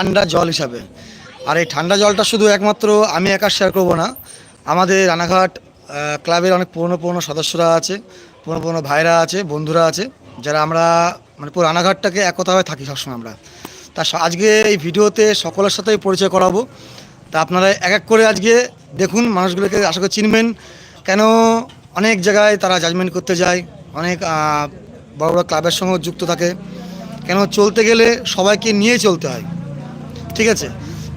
ঠান্ডা জল হিসাবে। আর এই ঠান্ডা জলটা শুধু একমাত্র আমি একা শেয়ার করব না, আমাদের রানাঘাট ক্লাবের অনেক পুরনো পুরনো সদস্যরা আছে, পুরনো পুরনো ভাইরা আছে, বন্ধুরা আছে, যারা আমরা মানে পুরো রানাঘাটটাকে একতাভাবে থাকি সবসময় আমরা। তা আজকে এই ভিডিওতে সকলের সাথেই পরিচয় করাবো। তা আপনারা এক এক করে আজকে দেখুন, মানুষগুলোকে আশা করে চিনবেন। কেন অনেক জায়গায় তারা জাজমেন্ট করতে যায়, অনেক বড় বড় ক্লাবের সঙ্গে যুক্ত থাকে। কেন চলতে গেলে সবাইকে নিয়ে চলতে হয়? ঠিক আছে?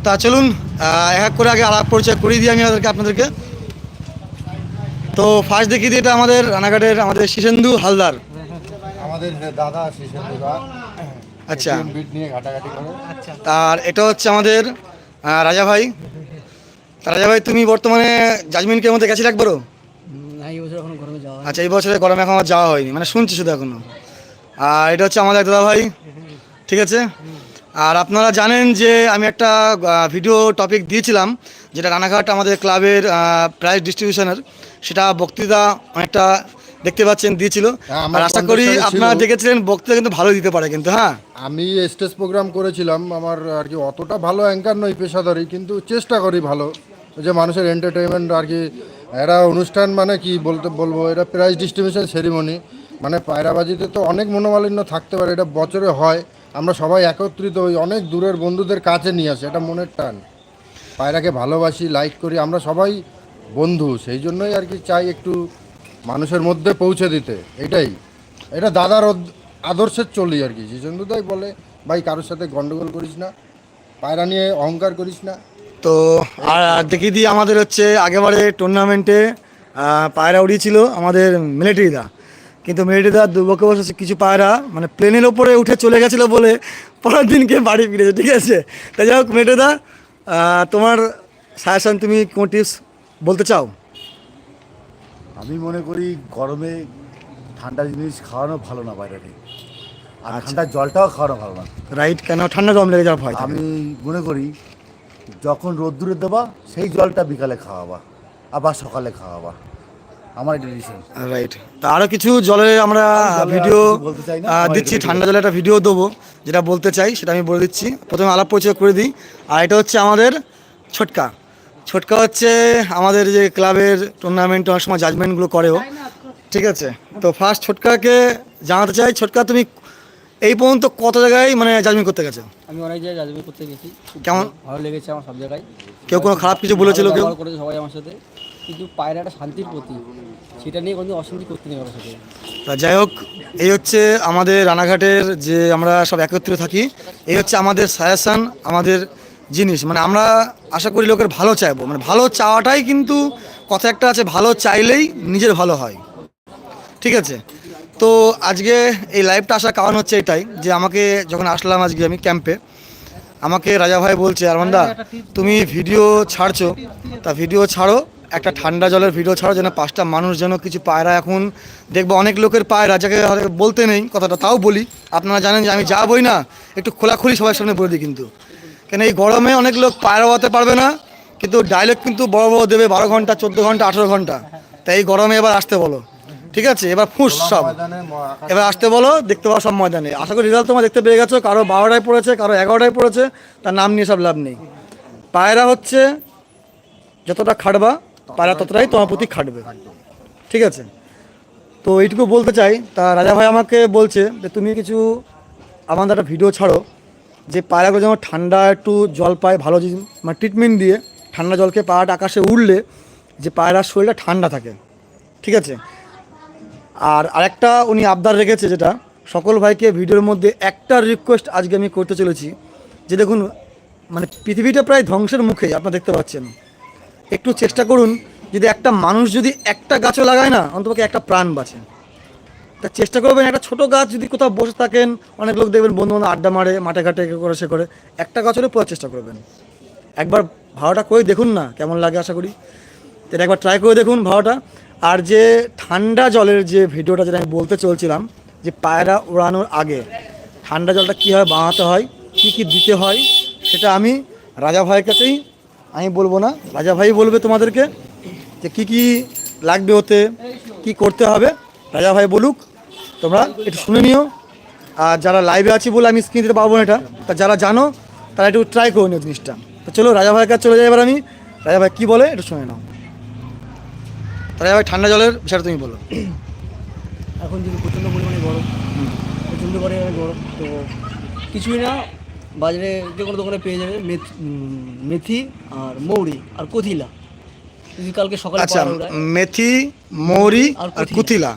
তা চলুন এক এক করে আগে আলাপ পরিচয় করিয়ে দিই আমি আমাদেরকে আপনাদেরকে। তো ফার্স্ট দেখিয়ে দিই এটা আমাদের রানাঘাটের আমাদের শিশেন্দু হালদার। আমাদের দাদা শিশেন্দুরা আচ্ছা। বিট নিয়ে ঘাটাঘাটি করে। আর এটা হচ্ছে আমাদের রাজা ভাই। তা রাজা ভাই তুমি বর্তমানে জাজমেন্টের মধ্যে গেছিলে একবারও? না এই বছর এখন গরমে যাওয়া আচ্ছা এই বছরে গরমে এখন আমার যাওয়া হয়নি মানে শুনছি শুধু এখনও। আর এটা হচ্ছে আমাদের দাদা ভাই ঠিক আছে? আর আপনারা জানেন যে আমি একটা ভিডিও টপিক দিয়েছিলাম যেটা রানাঘাট আমাদের ক্লাবের প্রাইজ ডিস্ট্রিবিউশনের সেটা বক্তৃতা অনেকটা দেখতে পাচ্ছেন দিয়েছিল। হ্যাঁ, আর আশা করি আপনারা দেখেছিলেন বক্তৃতা কিন্তু ভালো দিতে পারে কিন্তু হ্যাঁ? আমি স্টেজ প্রোগ্রাম করেছিলাম আমার আর কি অতটা ভালো অ্যাঙ্কার নই পেশাদারি কিন্তু চেষ্টা করি ভালো। যে মানুষের এন্টারটেনমেন্ট আর কি এরা অনুষ্ঠান মানে কি বলতে বলব এটা প্রাইজ ডিস্ট্রিবিউশন সেরিমনি মানে পায়রাবাজিতে তো অনেক মনোমালিন্য থাকতে পারে এটা বছরে হয়। আমরা সবাই একত্রিত হই, অনেক দূরের বন্ধুদের কাছে নিয়ে আসি, এটা মনের টান। পায়রাকে ভালোবাসি লাইক করি, আমরা সবাই বন্ধু, সেই জন্যই আর কি চাই একটু মানুষের মধ্যে পৌঁছে দিতে, এটাই। এটা দাদার আদর্শের চলি আর কি জিতেন্দ্রদাই বলে, ভাই, কারোর সাথে গন্ডগোল করিস না, পায়রা নিয়ে অহংকার করিস না। তো, আর দেখিয়ে দিই আমাদের হচ্ছে আগেবারে টুর্নামেন্টে পায়রা উড়িয়েছিল আমাদের মিলিটারিদা কিন্তু মিলিটারিদা দুর্ভাগ্যবশ কিছু পায়রা মানে প্লেনের ওপরে উঠে চলে গেছিল বলে পরের দিনকে বাড়ি ফিরেছে ঠিক আছে? তাই যাই হোক আহ, তোমার সাজেশন তুমি কোন টিপস বলতে চাও? আমি মনে করি গরমে ঠান্ডা জিনিস খাওয়ানো ভালো না বাইরে আর আচ্ছা। ঠান্ডার জলটাও খাওয়ানো ভালো না। রাইট কেন? ঠান্ডা গরম লেগে যাওয়ার ভয় আমি মনে করি যখন রোদ্দুরে দেবা সেই জলটা বিকালে খাওয়াবা আবার সকালে খাওয়াবা। আমার এটা ডিসিশন রাইট তা আরও কিছু জলে আমরা ভিডিও দিচ্ছি ঠান্ডা জলে একটা ভিডিও দেবো যেটা বলতে চাই সেটা আমি বলে দিচ্ছি। প্রথমে আলাপ পরিচয় করে দিই। আর এটা হচ্ছে আমাদের ছোটকা। ছোটকা হচ্ছে আমাদের যে ক্লাবের টুর্নামেন্ট অনেক সময় জাজমেন্টগুলো করেও। ঠিক আছে? তো ফার্স্ট ছোটকাকে জানাতে চাই ছোটকা তুমি এই পর্যন্ত কত জায়গায় মানে জাজমেন্ট করতে গেছো? আমি অনেক জায়গায় রাজবাড়ি করতে গেছি। কেমন? ভালো লেগেছে আমার সব জায়গায়। কেউ কোনো খারাপ কিছু বলেছিল কেউ? করেছে সবাই আমার সাথে। কিন্তু পায়রাটা শান্তির প্রতি সেটা নিয়ে কোনো অশান্তি করতে নেই আমার সাথে। তা যাই হোক, এই হচ্ছে আমাদের রানাঘাটের যে আমরা সব একত্রিত থাকি, এই হচ্ছে আমাদের সায়াসান, আমাদের জিনিস। মানে আমরা আশা করি লোকের ভালো চাইব। মানে ভালো চাওয়াটাই কিন্তু কথা একটা আছে, ভালো চাইলেই নিজের ভালো হয়। ঠিক আছে? তো আজকে এই লাইভটা আসার কারণ হচ্ছে এটাই, যে আমাকে যখন আসলাম আজকে আমি ক্যাম্পে আমাকে রাজা ভাই বলছে, আরমানদা, তুমি ভিডিও ছাড়ছো, তা ভিডিও ছাড়ো। একটা ঠান্ডা জলের ভিডিও ছাড়া যেন পাঁচটা মানুষ যেন কিছু পায়রা এখন দেখব। অনেক লোকের পায়রা যাকে বলতে নেই কথাটা তাও বলি। আপনারা জানেন যে আমি যা বই না একটু খোলাখুলি সবার সামনে বলে দিই কিন্তু। কেন এই গরমে অনেক লোক পায়রা হতে পারবে না কিন্তু ডায়লগ কিন্তু বড় বড় দেবে বারো ঘণ্টা চোদ্দ ঘণ্টা আঠেরো ঘণ্টা। তাই এই গরমে এবার আসতে বলো। ঠিক আছে? এবার ফুস সব। এবার আসতে বলো দেখতে পাবো সব ময়দানে। আশা করি রেজাল্ট তোমার দেখতে পেয়ে গেছো কারও বারোটায় পড়েছে কারও এগারোটায় পড়েছে তার নাম নিয়ে সব লাভ নেই। পায়রা হচ্ছে যতটা খাটবা পায়রা ততটাই তোমার প্রতি খাটবে। ঠিক আছে? তো এইটুকু বলতে চাই, তা রাজা ভাই আমাকে বলছে যে তুমি কিছু আমাদের একটা ভিডিও ছাড়ো, যে পায়রাগুলো যেমন ঠান্ডা একটু জল পায়, ভালো মানে ট্রিটমেন্ট দিয়ে ঠান্ডা জলকে পায়রাটা আকাশে উঠলে যে পায়রার শরীরটা ঠান্ডা থাকে। ঠিক আছে? আর আরেকটা উনি আবদার রেখেছে যেটা, সকল ভাইকে ভিডিওর মধ্যে একটা রিকোয়েস্ট আজকে আমি করতে চলেছি, যে দেখুন মানে পৃথিবীটা প্রায় ধ্বংসের মুখে, আপনারা দেখতে পাচ্ছেন। একটু চেষ্টা করুন, যদি একটা মানুষ যদি একটা গাছও লাগায় না, অন্তপক্ষে একটা প্রাণ বাঁচে। তা চেষ্টা করবেন, একটা ছোট গাছ যদি কোথাও বসে থাকেন, অনেক লোক দেখবেন বন্ধু বান্ধব আড্ডা মারে, মাঠে ঘাটে করে, সে করে, একটা গাছ হলে পড়ার চেষ্টা করবেন। একবার ভাড়াটা করে দেখুন না, কেমন লাগে আশা করি। এটা একবার ট্রাই করে দেখুন ভাড়াটা। আর যে ঠান্ডা জলের যে ভিডিওটা যেটা আমি বলতে চলছিলাম, যে পায়রা উড়ানোর আগে ঠান্ডা জলটা কীভাবে বানাতে হয়, কী কী দিতে হয়, সেটা আমি রাজা ভাইয়ের কাছেই আমি বলব না। রাজা ভাই বলবে তোমাদেরকে যে কী কী লাগবে ওতে কি করতে হবে। রাজা ভাই বলুক তোমরা একটু শুনে নিও। আর যারা লাইভে আছি বলে আমি স্ক্রিন দিতে পারব না এটা তা যারা জানো তারা একটু ট্রাই করে নিও জিনিসটা। তো চলো রাজা ভাইয়ের কাছে চলে যাই এবার আমি। রাজা ভাই কী বলে একটু শুনে নাও। রাজা ভাই ঠান্ডা জলের বিষয়টা তুমি বলো। এখন যদি প্রচণ্ড পরিমাণে গরম প্রচণ্ড পরিমাণে গরম তো কিছুই না বাজারে যে কোনো দোকানে পেয়ে যাবে মেথি আর মৌরি আর কথিলা কালকে সকালে আচ্ছা মেথি মৌরি আর কুথিলা।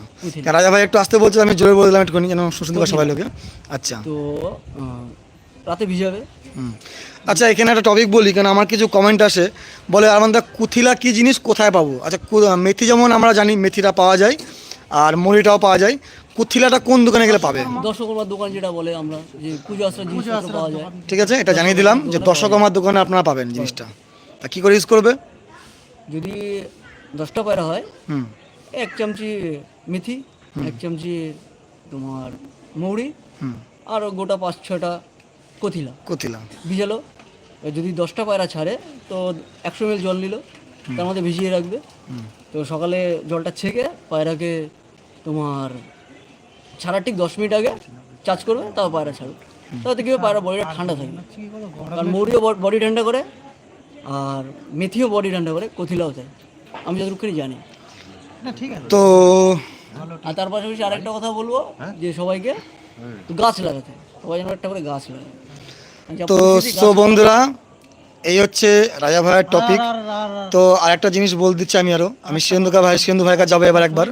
রাজা ভাই একটু আসতে বলছে আমি জোরে বলে দিলাম একটুখানি যেন শুনতে পারে সবাই লোকে। আচ্ছা। তো রাতে ভিজাবে আচ্ছা এখানে একটা টপিক বলি কারণ আমার কিছু কমেন্ট আসে। বলে আমাদের কুথিলা কি জিনিস কোথায় পাবো? আচ্ছা মেথি যেমন আমরা জানি মেথিটা পাওয়া যায় আর মুড়িটাও পাওয়া যায়। কুথিলাটা কোন দোকানে গেলে পাবে? দর্শকর্মার দোকান যেটা বলে আমরা যে পুজো আশ্রা জিনিসপত্র পাওয়া যায়। ঠিক আছে এটা জানিয়ে দিলাম যে দর্শক দোকানে আপনারা পাবেন জিনিসটা। তা কী করে ইউজ করবে? যদি দশটা পায়রা হয় হুম। এক চামচি মেথি এক চামচি তোমার মৌরি হুম। আর গোটা পাঁচ ছটা কথিলা কুথিলা ভিজালো। যদি দশটা পায়রা ছাড়ে তো একশো মিল জল নিল তার মধ্যে ভিজিয়ে রাখবে। তো সকালে জলটা ছেঁকে পায়রাকে তোমার ছাড়ার ঠিক দশ মিনিট আগে চার্জ করবে তারপর পায়রা ছাড়বে। তাতে কি হবে, পায়রা বডিটা ঠান্ডা থাকবে। কারণ মৌরিও বডি ঠান্ডা করে আর মেথিও বডি ঠান্ডা করে কথিলাও তাই আমি যতটুকুনি জানি। তো আর তার পাশাপাশি আরেকটা কথা বলব যে সবাইকে গাছ লাগাতে সবাই যেন একটা করে গাছ লাগায়। যা তো সো বন্ধুরা এই হচ্ছে রাজা ভাইয়ের টপিক তো আরেকটা জিনিস বল দিচ্ছি আমি আরও আমি সিন্ধুকা ভাই সিন্ধু ভাইয়ের কাছে যাব এবার একবার।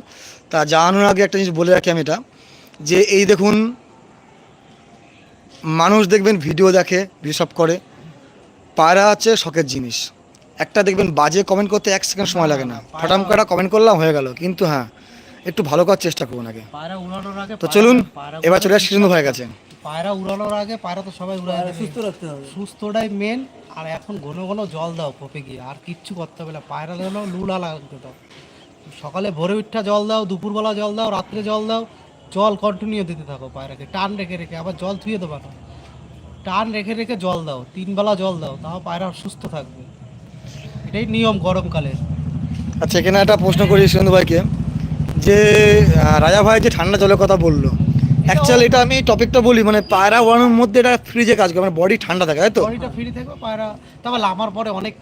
তা জানানোর আগে একটা জিনিস বলে রাখি আমি এটা। যে এই দেখুন মানুষ দেখবেন ভিডিও দেখে সব করে। পায়রা হচ্ছে শখের জিনিস। একটা দেখবেন বাজে কমেন্ট করতে এক সেকেন্ড সময় লাগে না। ফটাম করে কমেন্ট করলাম হয়ে গেল। কিন্তু হ্যাঁ একটু ভালো করার চেষ্টা করুন আগে। পায়রা উড়ানোর আগে তো চলুন এবার চলে আসি সিন্ধু ভাইয়ের কাছে। পায়রা উড়ানোর আগে পায়রা তো সবাই উড়ায় সুস্থ রাখতে হবে। সুস্থটাই মেন আর এখন ঘন ঘন জল দাও কোপে গিয়ে। আর কিচ্ছু করতে হবে না। পায়রা যেন লুলা লাগতে দাও। সকালে ভোরে উঠা জল দাও দুপুরবেলা জল দাও রাত্রে জল দাও। জল কন্টিনিউ দিতে থাকো পায়রাকে টান রেখে রেখে আবার জল থুয়ে দেবা না। টান রেখে রেখে জল দাও তিন বেলা জল দাও তাও পায়রা সুস্থ থাকবে। এটাই নিয়ম গরমকালে আচ্ছা এখানে একটা প্রশ্ন করি সিন্ধু ভাইকে। যে রাজা ভাই যে ঠান্ডা জলের কথা বলল অ্যাকচুয়ালি এটা আমি টপিকটা বলি মানে পায়রা ওড়ানোর মধ্যে এটা ফ্রিজে কাজ করে মানে বডি ঠান্ডা থাকে তাই তো? বডিটা ফ্রি থাকবে পায়রা তবে লামার পরে অনেক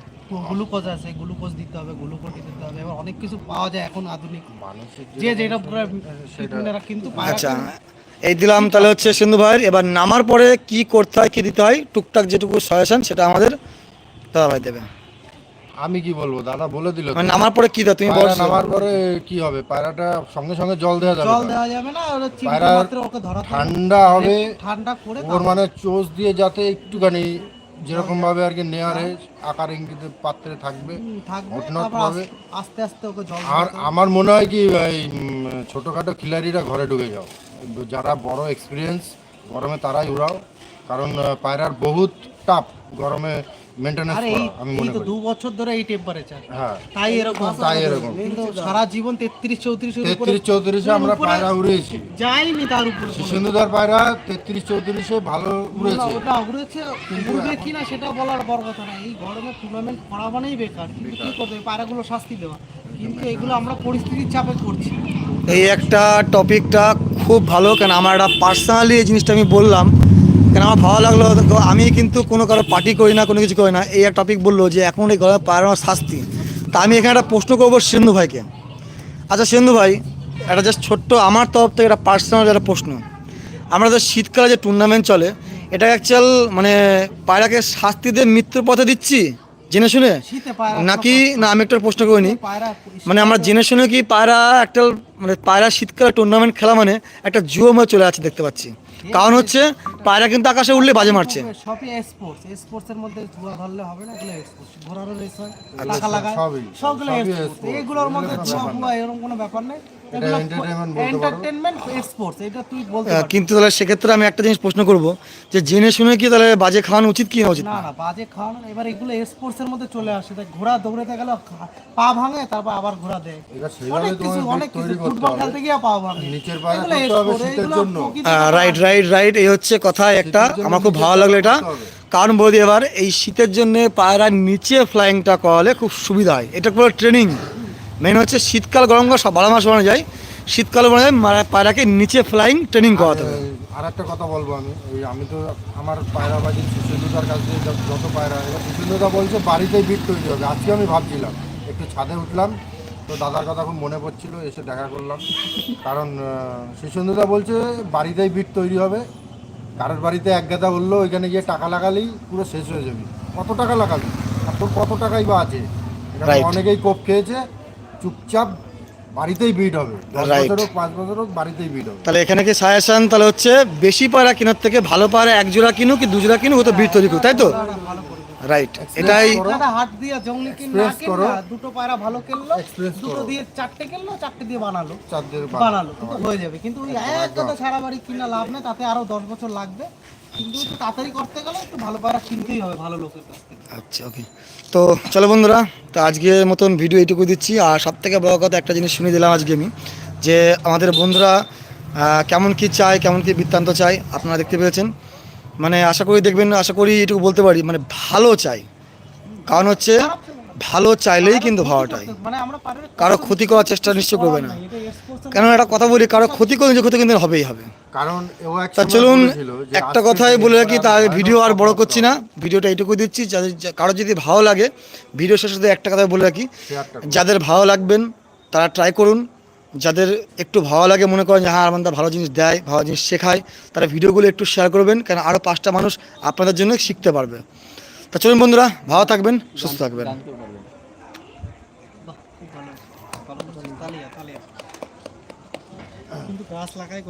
গ্লুকোজ আছে গ্লুকোজ দিতে হবে গ্লুকোজ দিতে হবে এবার অনেক কিছু পাওয়া যায় এখন আধুনিক। মানুষের যে যেটা পুরো ট্রিটমেন্ট কিন্তু আচ্ছা এই দিলাম তাহলে হচ্ছে সিন্ধু ভাইয়ের। এবার নামার পরে কি করতে হয় কি দিতে হয় টুকটাক যেটুকু সাজেশন সেটা আমাদের দাদা ভাই দেবে আমি কি বলব? দাদা বলে দিল মানে নামার পরে কি দাও তুমি বলছো? নামার পরে কি হবে? পায়রাটা সঙ্গে সঙ্গে জল দেওয়া যাবে জল না। দেওয়া যাবে না ওরা চিমটে পায়রা মাত্র ওকে ধরা ঠান্ডা হবে ঠান্ডা করে ওর মানে চোষ দিয়ে যাতে একটুখানি যেরকম ভাবে আর কি নেয়ারে আকার ইঙ্গিত পাত্রে থাকবে। আস- আস্তে আস্তে ওকে জল আর আমার মনে হয় কি এই ছোটোখাটো ছোটখাটো খিলাড়িরা ঘরে ঢুকে যাও। যারা বড় এক্সপিরিয়েন্স গরমে তারাই উড়াও। কারণ পায়রার বহুত টাপ গরমে মেনটেন্যান্স আরে করা আমি এই মনে তো করি। দু বছর ধরে এই টেম্পারেচার হ্যাঁ। তাই এরকম তাই এরকম। কিন্তু সারা জীবন তেত্রিশ চৌত্রিশ তেত্রিশ চৌত্রিশে আমরা পায়রা উড়িয়েছি তার উপরে। কোনো। শিশুন্দর পায়রা তেত্রিশ চৌত্রিশে ভালো উড়েছে। ওটা উড়েছে উড়বে কিনা সেটা বলার বড় কথা না এই গরমে টুর্নামেন্ট করা মানেই বেকার। কিন্তু কি করতে হবে পায়রাগুলো শাস্তি দেওয়া। কিন্তু এগুলো আমরা পরিস্থিতির চাপে করছি এই একটা টপিকটা খুব ভালো কেন আমার একটা পার্সোনালি এই জিনিসটা আমি বললাম। কেন আমার ভালো লাগল? দেখো, আমি কিন্তু কোনো কারও পার্টি করি না কোনো কিছু করি না। এই একটা টপিক বলল যে এখন এই গরমে পায়রানোর শাস্তি। তা আমি এখানে একটা প্রশ্ন করব সিন্ধু ভাইকে। আচ্ছা সিন্ধু ভাই একটা জাস্ট ছোট্ট আমার তরফ থেকে একটা পার্সোনাল একটা প্রশ্ন। আমরা তো শীতকালে যে টুর্নামেন্ট চলে এটা অ্যাকচুয়াল মানে পায়রাকে শাস্তি দিয়ে মৃত্যুর পথে দিচ্ছি? জেনে শুনে? নাকি না? আমি একটা প্রশ্ন করিনি। মানে আমরা জেনে শুনে কি পায়রা একটা মানে পায়রা শীতকালে টুর্নামেন্ট খেলা মানে একটা জুয়ো মধ্যে চলে আছে দেখতে পাচ্ছি। কারণ হচ্ছে পায়রা কিন্তু আকাশে উঠলে বাজে মারছে। সবই স্পোর্টস এর মধ্যে জুয়া ধরলে হবে না এগুলো স্পোর্টস ঘোড়ারও রেস হয় টাকা লাগায় সবই, সবগুলো এগুলোর মধ্যে এরকম কোনো ব্যাপার নেই। কিন্তু তাহলে সেক্ষেত্রে আমি একটা জিনিস প্রশ্ন করব যে জেনে শুনে কি তাহলে বাজে খাওয়ানো উচিত কি না উচিত? না না? না বাজে খাওয়ানো এবার এগুলো স্পোর্টস এর মধ্যে চলে আসে। তাই ঘোড়া দৌড়াতে গেলে পা ভাঙে তারপর আবার ঘোড়া দেয়। অনেক কিছু অনেক কিছু ফুটবল খেলতে গিয়ে পা ভাঙে। নিচের জন্য। রাইট রাইট রাইট এই হচ্ছে কথা একটা। আমার খুব ভালো লাগল এটা। কারণ বৌদি এবার এই শীতের জন্য পায়রা নিচে ফ্লাইংটা করালে খুব সুবিধা হয়। এটা পুরো ট্রেনিং মেন হচ্ছে শীতকাল গরমকাল সব বারো মাস বানানো যায়। শীতকালে মনে হয় মারা- পায়রাকে নিচে ফ্লাইং ট্রেনিং করাতে হবে। আর একটা কথা বলব আমি। ওই আমি তো আমার পায়রা বাড়ি সুসেন্দুদার কাছ যত- পায়রা এবার সুসেন্দুদা বলছে বাড়িতেই বিট তৈরি হবে। আজকে আমি ভাবছিলাম একটু ছাদে উঠলাম তো দাদার কথা খুব মনে পড়ছিল এসে দেখা করলাম। কারণ সুসেন্দুদা বলছে বাড়িতেই বিট তৈরি হবে। কারোর বাড়িতে এক গাদা বলল ওইখানে গিয়ে টাকা লাগালেই পুরো শেষ হয়ে যাবে। কত টাকা লাগাবি আর তোর কত টাকাই বা আছে? অনেকেই কোপ খেয়েছে। চুপচাপ বাড়িতেই বিট হবে। দশ Right. বছর হোক পাঁচ বছর হোক বাড়িতেই বিট হবে। তাহলে এখানে কি সাজেশন তাহলে হচ্ছে বেশি পায়রা কেনার থেকে ভালো পায়রা এক জোড়া কিনুক কি দু জোড়া কিনুক ও তো তৈরি করুক তাই তো? রাইট এটাই করো। দাদা হাত দিয়ে কিন Express করো। দুটো পায়রা ভালো কিনলো Express দুটো করো। দিয়ে চারটে কিনলো চারটে দিয়ে বানালো। চারদের বানালো কিন্তু হয়ে যাবে। কিন্তু ওই এক কথা সারা বাড়ি কিনা লাভ নেই তাতে আরও দশ বছর লাগবে। কিন্তু একটু তাড়াতাড়ি করতে গেলে একটু ভালো পায়রা কিনতেই হবে ভালো লোকের কাছ থেকে। আচ্ছা ওকে তো চলো বন্ধুরা তো আজকে মতন ভিডিও এইটুকু দিচ্ছি। আর সব থেকে বড় কথা একটা জিনিস শুনে দিলাম আজকে আমি যে আমাদের বন্ধুরা কেমন কি চায় কেমন কি বৃত্তান্ত চায় আপনারা দেখতে পেয়েছেন। মানে আশা করি দেখবেন আশা করি এটুকু বলতে পারি মানে ভালো চাই কারণ হচ্ছে ভালো চাইলেই কিন্তু ভালোটাই মানে কারও ক্ষতি করার চেষ্টা নিশ্চয় করবে না। কেন একটা কথা বলি কারও ক্ষতি করে নিজে ক্ষতি কিন্তু হবেই হবে। কারণ তা চলুন একটা কথাই বলে রাখি তার ভিডিও আর বড় করছি না। ভিডিওটা এইটুকু দিচ্ছি। যাদের যা- কারও যদি ভালো লাগে ভিডিও শেষে শুধু একটা কথা বলে রাখি। যাদের ভালো লাগবেন তারা ট্রাই করুন। যাদের একটু ভালো লাগে মনে করেন যে হ্যাঁ আমাদের ভালো জিনিস দেয় ভালো জিনিস শেখায় তারা ভিডিওগুলো একটু শেয়ার করবেন। কারণ আরও পাঁচটা মানুষ আপনাদের জন্য শিখতে পারবে। তা চলুন বন্ধুরা ভালো থাকবেন সুস্থ থাকবেন। কিন্তু গাছ লাগাই